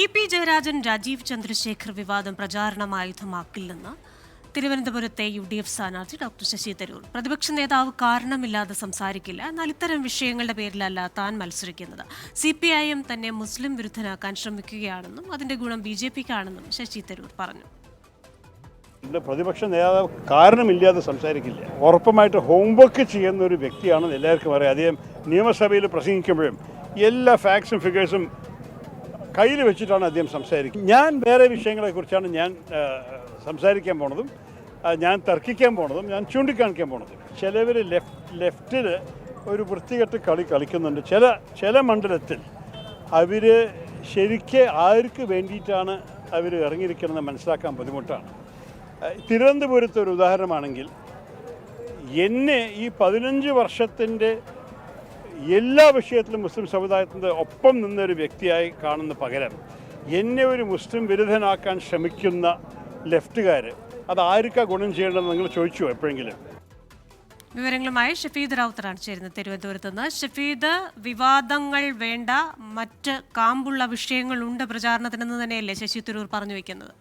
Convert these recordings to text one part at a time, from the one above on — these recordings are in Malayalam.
ഇ പി ജയരാജൻ രാജീവ് ചന്ദ്രശേഖർ വിവാദം പ്രചാരണമായുധമാക്കില്ലെന്ന് തിരുവനന്തപുരത്തെ യു ഡി എഫ് സ്ഥാനാർത്ഥി ഡോക്ടർ ശശി തരൂർ. പ്രതിപക്ഷ നേതാവ് കാരണമില്ലാതെ സംസാരിക്കില്ല എന്നാൽ ഇത്തരം വിഷയങ്ങളുടെ പേരിലല്ല താൻ മത്സരിക്കുന്നത്. സി പി ഐ എം തന്നെ മുസ്ലിം വിരുദ്ധനാക്കാൻ ശ്രമിക്കുകയാണെന്നും അതിന്റെ ഗുണം ബി ജെ പിക്കാണെന്നും ശശി തരൂർ പറഞ്ഞു. ഇതിന്റെ പ്രതിപക്ഷ നേതാവ് കാരണമില്ലാതെ സംസാരിക്കില്ല. ഉറപ്പുമായിട്ട് ഹോംവർക്ക് ചെയ്യുന്ന ഒരു വ്യക്തിയാണെന്ന് എല്ലാവർക്കും അറിയാം. അദ്ദേഹം നിയമസഭയിൽ പ്രസംഗിക്കുമ്പോഴും എല്ലാ ഫാക്ട്സും ഫിഗേഴ്സും കയ്യിൽ വെച്ചിട്ടാണ് അദ്ദേഹം സംസാരിക്കുന്നത്. ഞാൻ വേറെ വിഷയങ്ങളെക്കുറിച്ചാണ് ഞാൻ സംസാരിക്കാൻ പോണതും ഞാൻ തർക്കിക്കാൻ പോണതും ഞാൻ ചൂണ്ടിക്കാണിക്കാൻ പോണതും. ചിലവർ ലെഫ്റ്റ് ലെഫ്റ്റിൽ ഒരു വൃത്തികെട്ട് കളി കളിക്കുന്നുണ്ട്. ചില ചില മണ്ഡലത്തിൽ അവർ ശരിക്ക് ആർക്ക് വേണ്ടിയിട്ടാണ് അവർ ഇറങ്ങിയിരിക്കണമെന്ന് മനസ്സിലാക്കാൻ ബുദ്ധിമുട്ടാണ്. തിരുവനന്തപുരത്ത് ഒരു ഉദാഹരണമാണെങ്കിൽ എന്നെ ഈ പതിനഞ്ച് വർഷത്തിന്റെ എല്ലാ വിഷയത്തിലും മുസ്ലിം സമുദായത്തിന്റെ ഒപ്പം നിന്നൊരു വ്യക്തിയായി കാണുന്ന പകരം എന്നെ ഒരു മുസ്ലിം വിരുദ്ധനാക്കാൻ ശ്രമിക്കുന്ന ലെഫ്റ്റുകാർ അത് ആർക്കാ ഗുണം ചെയ്യേണ്ടതെന്ന് നിങ്ങൾ ചോദിച്ചു എപ്പോഴെങ്കിലും? വിവരങ്ങളുമായി ഷഫീദ് റൌത്തറാണ് ചേരുന്നത്. തിരുവനന്തപുരത്ത് നിന്ന് ഷഫീദ് വിവാദങ്ങൾ വേണ്ട മറ്റ് കാമ്പുള്ള വിഷയങ്ങളുണ്ട് പ്രചാരണത്തിനെന്ന് തന്നെയല്ലേ ശശി തരൂർ പറഞ്ഞു വെക്കുന്നത്?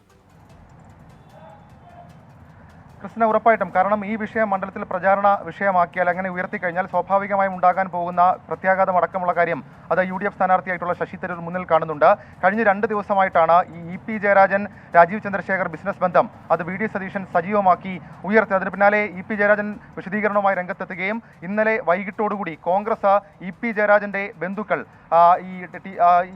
ക്രിസ്tina ഉറപ്പായിട്ടും. കാരണം ഈ വിഷയം മണ്ഡലത്തിൽ പ്രചാരണ വിഷയമാക്കിയാൽ അങ്ങനെ ഉയർത്തിക്കഴിഞ്ഞാൽ സ്വാഭാവികമായും ഉണ്ടാകാൻ പോകുന്ന പ്രത്യാഘാതം അടക്കമുള്ള കാര്യം അത് യു ഡി എഫ് സ്ഥാനാർത്ഥിയായിട്ടുള്ള ശശി തരൂർ മുന്നിൽ കാണുന്നുണ്ട്. കഴിഞ്ഞ രണ്ട് ദിവസമായിട്ടാണ് ഈ പി ജയരാജൻ രാജീവ് ചന്ദ്രശേഖർ ബിസിനസ് ബന്ധം. അത് വി ഡി സതീശൻ സജീവമാക്കി ഉയർത്തി അതിന് പിന്നാലെ ഇ പി ജയരാജൻ വിശദീകരണവുമായി രംഗത്തെത്തുകയും ഇന്നലെ വൈകിട്ടോടുകൂടി കോൺഗ്രസ് ഇ പി ജയരാജന്റെ ബന്ധുക്കൾ ഈ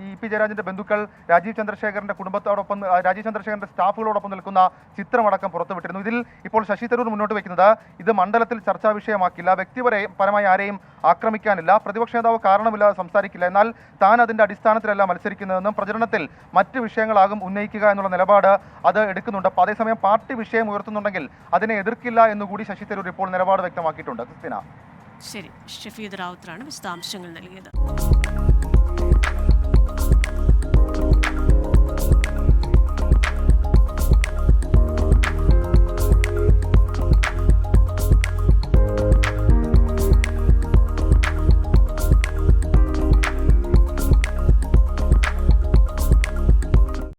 ഇ പി ജയരാജന്റെ ബന്ധുക്കൾ രാജീവ് ചന്ദ്രശേഖരന്റെ കുടുംബത്തോടൊപ്പം രാജീവ് ചന്ദ്രശേഖരന്റെ സ്റ്റാഫുകളോടൊപ്പം നിൽക്കുന്ന ചിത്രമടക്കം പുറത്തുവിട്ടിരുന്നു. ഇതിൽ ഇപ്പോൾ ശശി തരൂർ മുന്നോട്ട് വയ്ക്കുന്നത് ഇത് മണ്ഡലത്തിൽ ചർച്ചാ വിഷയമാക്കില്ല. വ്യക്തിപരെ പരമായി ആരെയും ആക്രമിക്കാനില്ല പ്രതിപക്ഷ നേതാവ് കാരണമില്ലാതെ സംസാരിക്കില്ല. എന്നാൽ താൻ അതിന്റെ അടിസ്ഥാനത്തിലല്ല മത്സരിക്കുന്നതെന്നും പ്രചരണത്തിൽ മറ്റ് വിഷയങ്ങളാകും ഉന്നയിക്കുക എന്നുള്ള നിലപാട് അത് എടുക്കുന്നുണ്ട്. അപ്പോൾ അതേസമയം പാർട്ടി വിഷയം ഉയർത്തുന്നുണ്ടെങ്കിൽ അതിനെ എതിർക്കില്ല എന്നുകൂടി ശശി തരൂർ ഇപ്പോൾ നിലപാട് വ്യക്തമാക്കിയിട്ടുണ്ട്. ക്രിസ്tina ശരി ഷഫീദ് റാവുത്തറാണ് വിശദാംശങ്ങൾ നൽകിയത്.